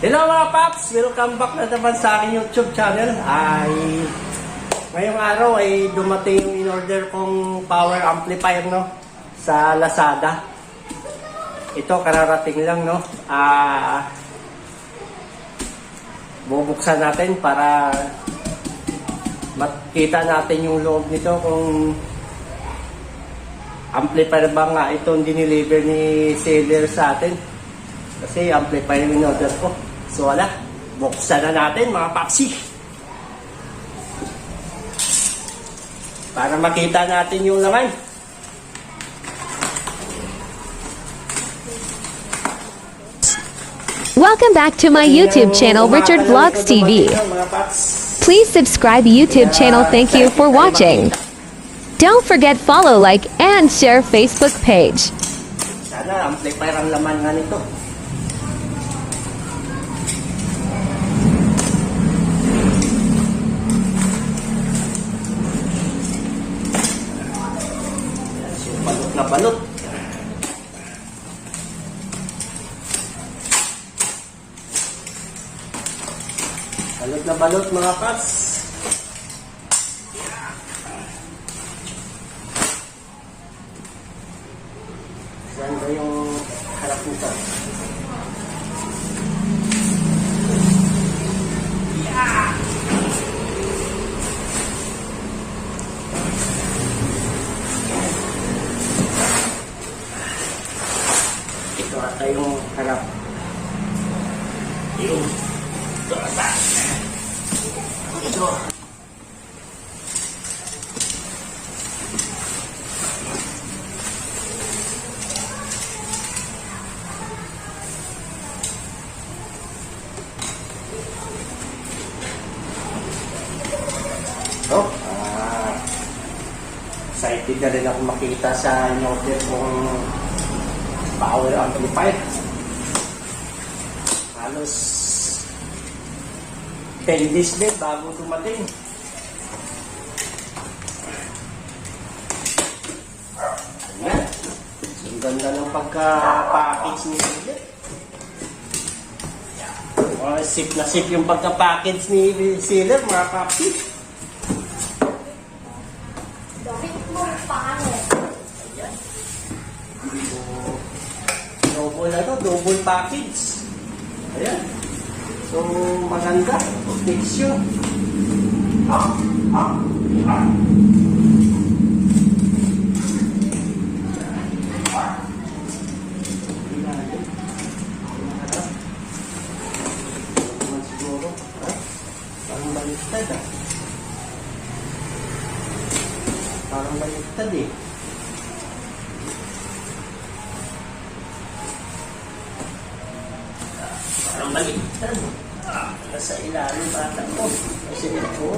Hello mga paps! Welcome back na naman sa aking YouTube channel. Ay, ngayong araw ay dumating yung in-order kong power amplifier no sa Lazada. Ito kararating lang no. Ah, bubuksan natin para makita natin yung loob nito kung amplifier ba nga itong diniliver ni seller sa atin. Kasi amplifier yung in-order ko. So wala, buksan na natin mga papsi. Para makita natin yung laman. Welcome back to my YouTube channel, Richard Vlogs TV. Please subscribe YouTube channel. Thank you for watching. Don't forget follow, like, and share Facebook page. Sana amplifier ang laman nga nito. Balot mga paps. Saan ba yung harap nito? Ito ata yung harap. Yung ito ata. Ito. Oh, ah, excited na rin ako makita sa in-order kong power amplifier. Halos 10 days din bago dumating. Ayan. Ang ganda ng pagka-package ni Sile. Mga sip na sip yung pagka-package ni Sealer, mga papi. Mo paano? Ayan. Double na to, double package. Ayan. So, maganda. Ha? Parang baliktad ah. Parang baliktad eh. Parang baliktad. Nasa ilalim bata ko. Kasi. Yan.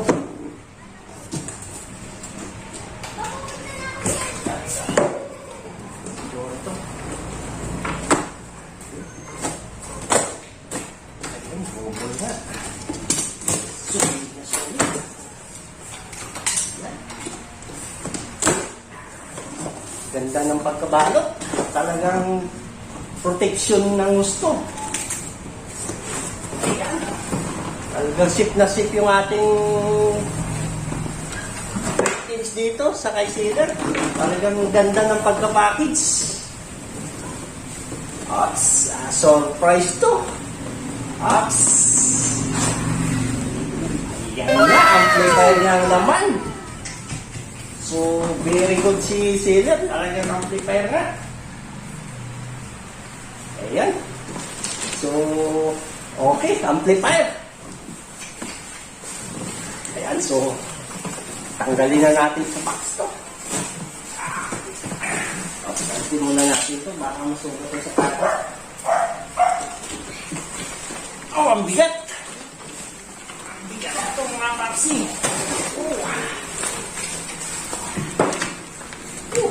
Ganda ng pagkabalot. Talagang protection ng gusto. Ayan. Talagang sip na sip yung ating ratings dito sa kay Cedar. Talagang ganda ng pagka-package. Ops, ah, surprise to. Ops. Yan na, amplifier niya ang laman. So, very good si Cedar. Talagang amplifier nga. Ayan. So, okay, amplifier. So, tanggalin na natin sa box to. Okay, tanggalin muna natin ito. Baka masugat ito sa pato. Oh, ang bigat! Ang bigat ito mga papsi. Oh. Oh.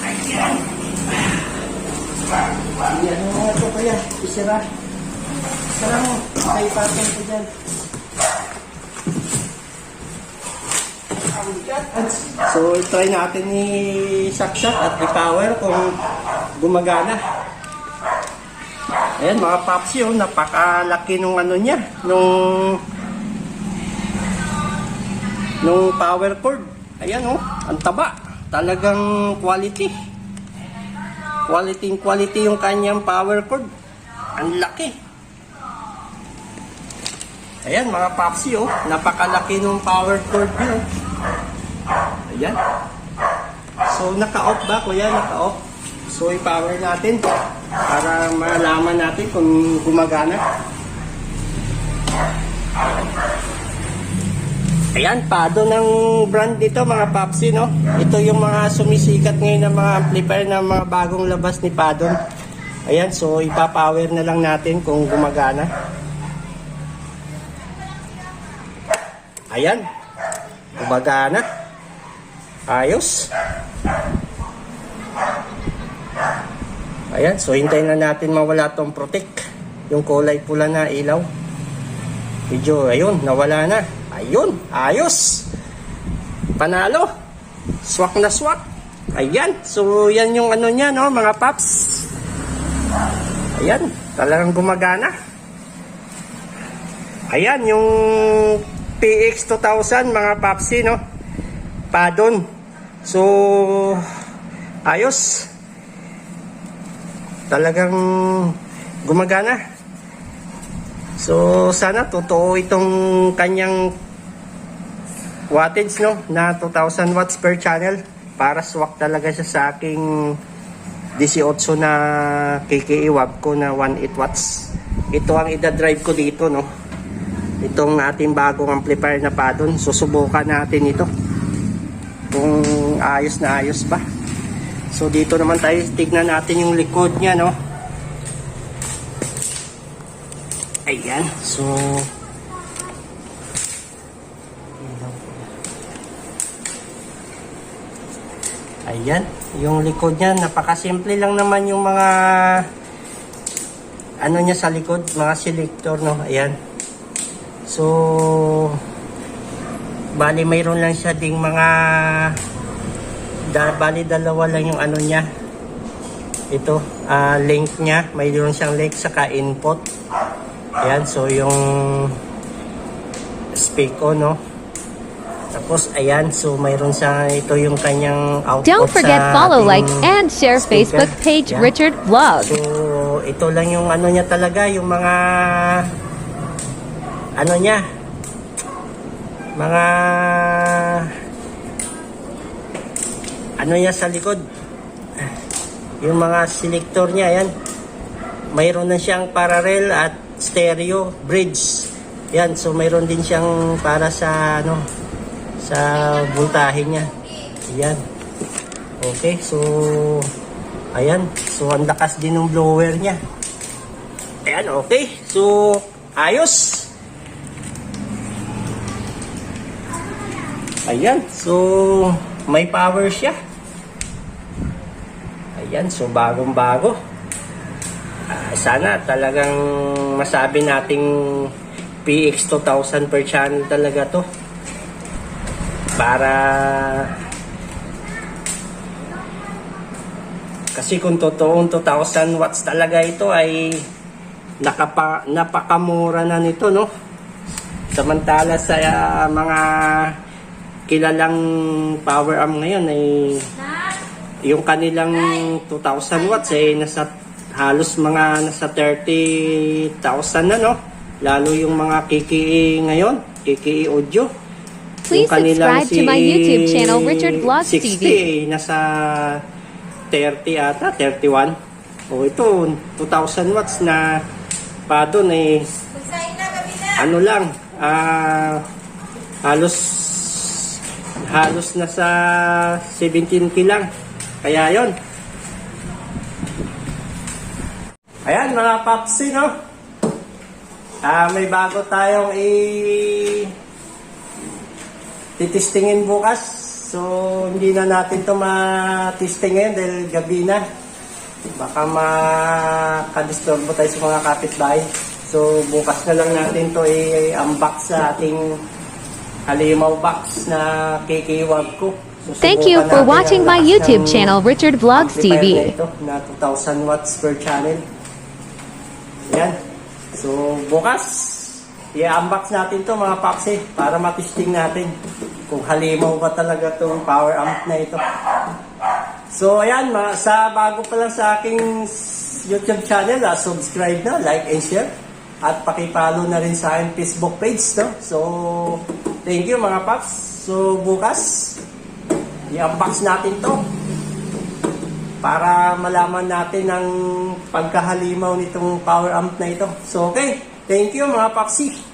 Ayan. Mo nga ito kaya. Isira. Isira mo. Patong ko dyan. So, try natin ni Saksak at i-power kung gumagana. Ayan mga papsi, oh, napakalaki nung ano niya, nung nung power cord. Ayan oh, ang taba. Talagang quality. Quality quality yung kanyang power cord. Ang laki. Ayan mga papsi oh, napakalaki nung power cord niya. oh. Ayan. So naka-off ba kuya? Naka-off. So i-power natin para malaman natin kung gumagana. Ayan, pado ng brand dito mga Papsi, no? Ito yung mga sumisikat ngayon ng mga amplifier na mga bagong labas ni Padon. Ayan, so ipapower na lang natin kung gumagana. Ayan, gumagana. Ayos. Ayan, so hintayin na natin mawala tong protect. Yung kulay pula na ilaw. Medyo, ayun, nawala na. Ayun, ayos. Panalo. Swak na swak. Ayan, so yan yung ano niya, no, mga paps. Ayan, talagang gumagana. Ayan, yung PX 2000, mga papsi, no? Padon. So, ayos. Talagang gumagana. So, sana totoo itong kanyang wattage, no? Na 2,000 watts per channel. Para swak talaga siya sa aking 18 na KKE wab ko na 18 watts. Ito ang ida-drive ko dito, no? Itong ating bagong amplifier na padon. Susubukan natin ito. Kung ayos na ayos ba. So, dito naman tayo, tignan natin yung likod niya, no? Ayan. So, Ayan, yung likod niya, napakasimple lang naman yung mga ano niya sa likod, mga selector, no? Ayan. So, bali mayroon lang siya ding mga da, bali dalawa lang yung ano niya. Ito, ah, link niya, mayroon siyang link saka input. Ayan, so yung speak on, no? Tapos, ayan, so mayroon siya, ito yung kanyang output Don't forget sa follow, like, and share speaker. Facebook page Yan. Richard Vlog. So, ito lang yung ano niya talaga, yung mga ano niya, mga ano niya sa likod. Yung mga selector niya, yan. Mayroon na siyang parallel at stereo bridge. Yan, so mayroon din siyang para sa ano sa voltahe niya. Yan. Okay, so ayan. So ang lakas din ng blower niya. Ayan, okay. So ayos. Ayan, so may power siya. Ayan, so bagong-bago. Ah, sana talagang masabi nating PX 2000 per channel talaga to. Para kasi kung totoong 2,000 watts talaga ito ay nakapa, napakamura na nito, no? Samantala sa ah, mga kilalang power arm ngayon ay yung kanilang 2,000 watts ay nasa halos mga nasa 30,000 na, no? Lalo yung mga KKE ngayon, KKE audio. Please Yung kanilang subscribe to my YouTube channel, Richard Vlogs 60, TV. eh, nasa 30 ata, 31. O ito, 2,000 watts na pa doon eh, ano lang, ah, halos halos nasa 17 k lang. Kaya yon. Ayan mga papsi, no? Ah, may bago tayong i titistingin bukas. So, hindi na natin to matisting ngayon dahil gabi na. Baka makadisturbo tayo sa mga kapitbahay. So, bukas na lang natin to i-unbox sa ating halimaw box na KK-Wag ko. Susubukan Thank you for watching my YouTube channel, Richard Vlogs na TV. ito na 2,000 watts per channel. Yan. So, bukas, i-unbox natin to mga Papsi para matisting natin kung halimaw ba talaga tong power amp na ito. So, ayan, ma- sa bago pa lang sa aking YouTube channel, ah, subscribe na, like and share. At pakipalo na rin sa aking Facebook page, no? So, thank you mga Paps. So, bukas, i-unbox natin to para malaman natin ang pagkahalimaw nitong power amp na ito. So, okay. Thank you mga Papsi.